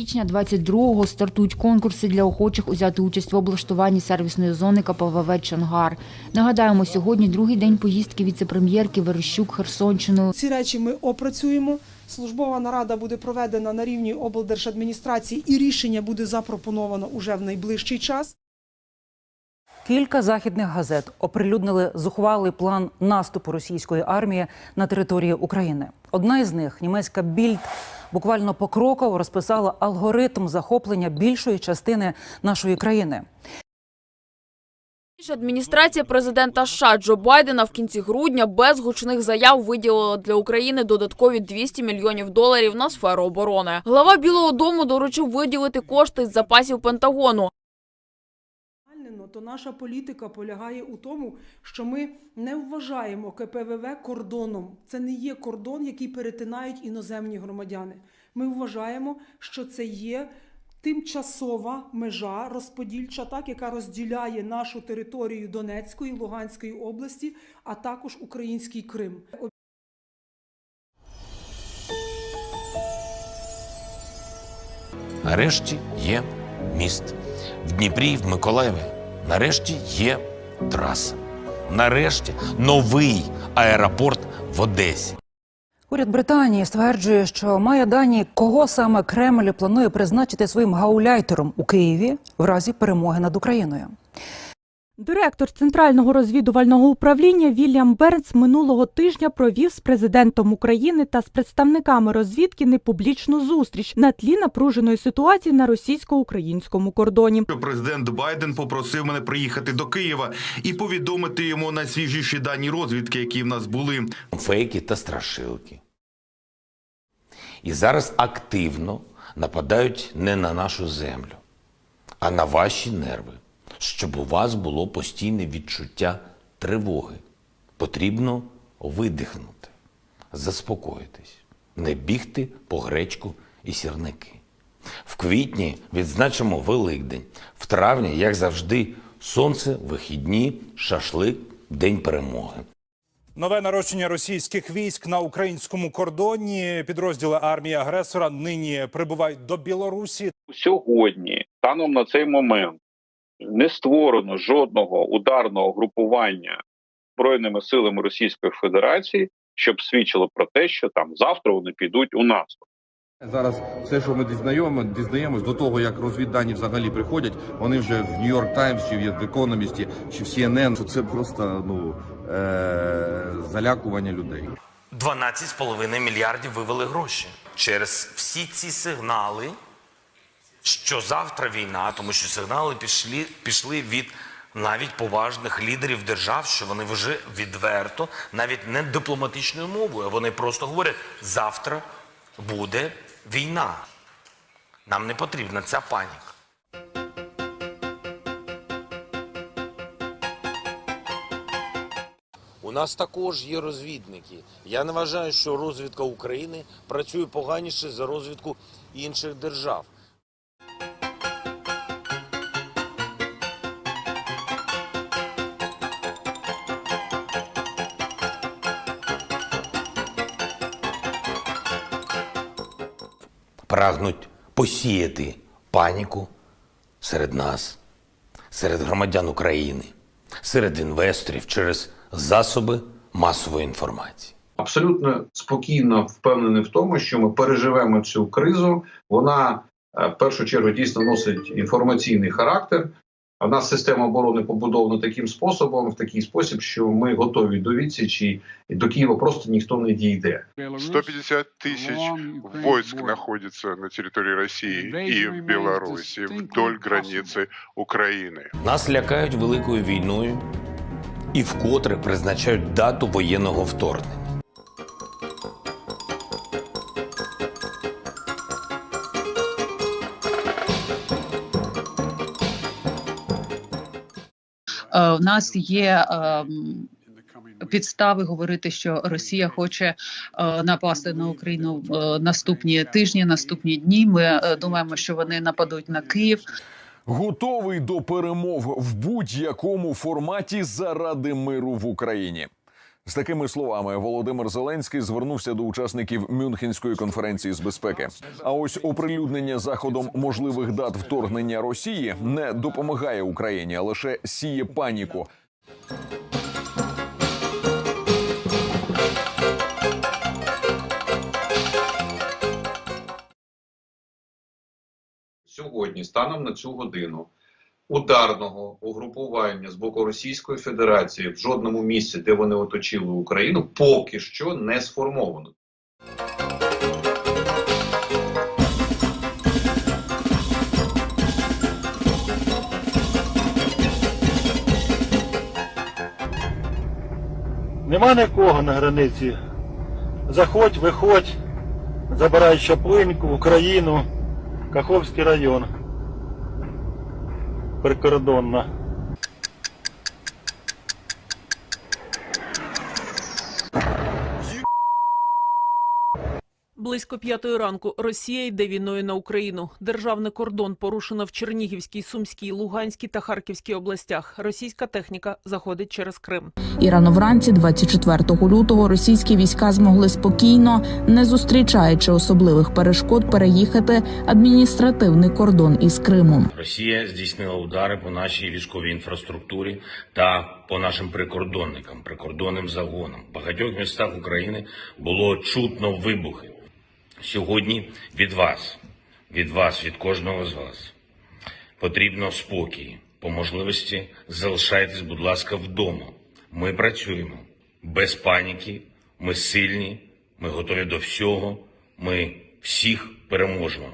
січня 22-го стартують конкурси для охочих узяти участь в облаштуванні сервісної зони КПВВ Чонгар. Нагадаємо, сьогодні другий день поїздки віце-прем'єрки Верещук Херсонщиною. Ці речі ми опрацюємо. Службова нарада буде проведена на рівні облдержадміністрації і рішення буде запропоновано уже в найближчий час. Кілька західних газет оприлюднили зухвалий план наступу російської армії на території України. Одна із них, німецька більд, буквально покроково розписала алгоритм захоплення більшої частини нашої країни. Адміністрація президента США Джо Байдена в кінці грудня без гучних заяв виділила для України додаткові 200 мільйонів доларів на сферу оборони. Глава Білого Дому доручив виділити кошти з запасів Пентагону. То наша політика полягає у тому, що ми не вважаємо КПВВ кордоном. Це не є кордон, який перетинають іноземні громадяни. Ми вважаємо, що це є тимчасова межа розподільча, так яка розділяє нашу територію Донецької, Луганської області, а також український Крим. Нарешті є міст. В Дніпрі, в Миколаєві. Нарешті є траса. Нарешті новий аеропорт в Одесі. Уряд Британії стверджує, що має дані, кого саме Кремль планує призначити своїм гауляйтером у Києві в разі перемоги над Україною. Директор центрального розвідувального управління Вільям Бернс минулого тижня провів з президентом України та з представниками розвідки непублічну зустріч на тлі напруженої ситуації на російсько-українському кордоні. президент Байден попросив мене приїхати до Києва і повідомити йому найсвіжіші дані розвідки, які в нас були. Фейки та страшилки. І зараз активно нападають не на нашу землю, а на ваші нерви, щоб у вас було постійне відчуття тривоги. Потрібно видихнути, заспокоїтись, не бігти по гречку і сірники. В квітні відзначимо Великдень, в травні, як завжди, сонце, вихідні, шашлик, день перемоги. Нове нарощення російських військ на українському кордоні. Підрозділи армії агресора нині прибувають до Білорусі. сьогодні, станом на цей момент, не створено жодного ударного групування збройними силами Російської Федерації, щоб свідчило про те, що там завтра вони підуть у наступ. Зараз все, що ми дізнаємо, дізнаємось до того, як розвіддані взагалі приходять, вони вже в Нью-Йорк Таймс чи в Економісті, чи в CNN, що це просто ну е- залякування людей. 12,5 мільярдів вивели гроші через всі ці сигнали, що завтра війна, тому що сигнали пішли, пішли від навіть поважних лідерів держав, що вони вже відверто, навіть не дипломатичною мовою, вони просто говорять: завтра буде війна. Нам не потрібна ця паніка. У нас також є розвідники. Я не вважаю, що розвідка України працює поганіше за розвідку інших держав. Прагнуть посіяти паніку серед нас, серед громадян України, серед інвесторів через засоби масової інформації. абсолютно спокійно впевнений в тому, що ми переживемо цю кризу. Вона е, в першу чергу дійсно носить інформаційний характер. А в нас система оборони побудована таким способом, в такий спосіб, що ми готові до відсічі, і до Києва просто ніхто не дійде. 150 тысяч войск находится на территории России и в Беларуси вдоль границы Украины. Нас лякають великою війною і вкотре призначають дату воєнного вторгнення. У нас є ем, підстави говорити, що Росія хоче е, напасти на Україну е, наступні тижні, наступні дні. Ми е, думаємо, що вони нападуть на Київ. Готовий до перемов в будь-якому форматі заради миру в Україні. З такими словами Володимир Зеленський звернувся до учасників Мюнхенської конференції з безпеки. А ось оприлюднення заходом можливих дат вторгнення Росії не допомагає Україні, а лише сіє паніку. Сьогодні, станом на цю годину, ударного угрупування з боку Російської Федерації в жодному місці, де вони оточили Україну, поки що не сформовано. Нема нікого на границі. Заходь, виходь, забирай Чаплинку, Україну, Каховський район. Прикордонна. Близько п'ятої ранку Росія йде війною на Україну. Державний кордон порушено в Чернігівській, Сумській, Луганській та Харківській областях. Російська техніка заходить через Крим. І рано вранці, 24 лютого, російські війська змогли спокійно, не зустрічаючи особливих перешкод, переїхати адміністративний кордон із Криму. Росія здійснила удари по нашій військовій інфраструктурі та по нашим прикордонникам, прикордонним загонам. В багатьох містах України було чутно вибухи. Сьогодні від вас, від вас, від кожного з вас потрібно спокій. По можливості залишайтесь, будь ласка, вдома. Ми працюємо без паніки. Ми сильні, ми готові до всього. Ми всіх переможемо.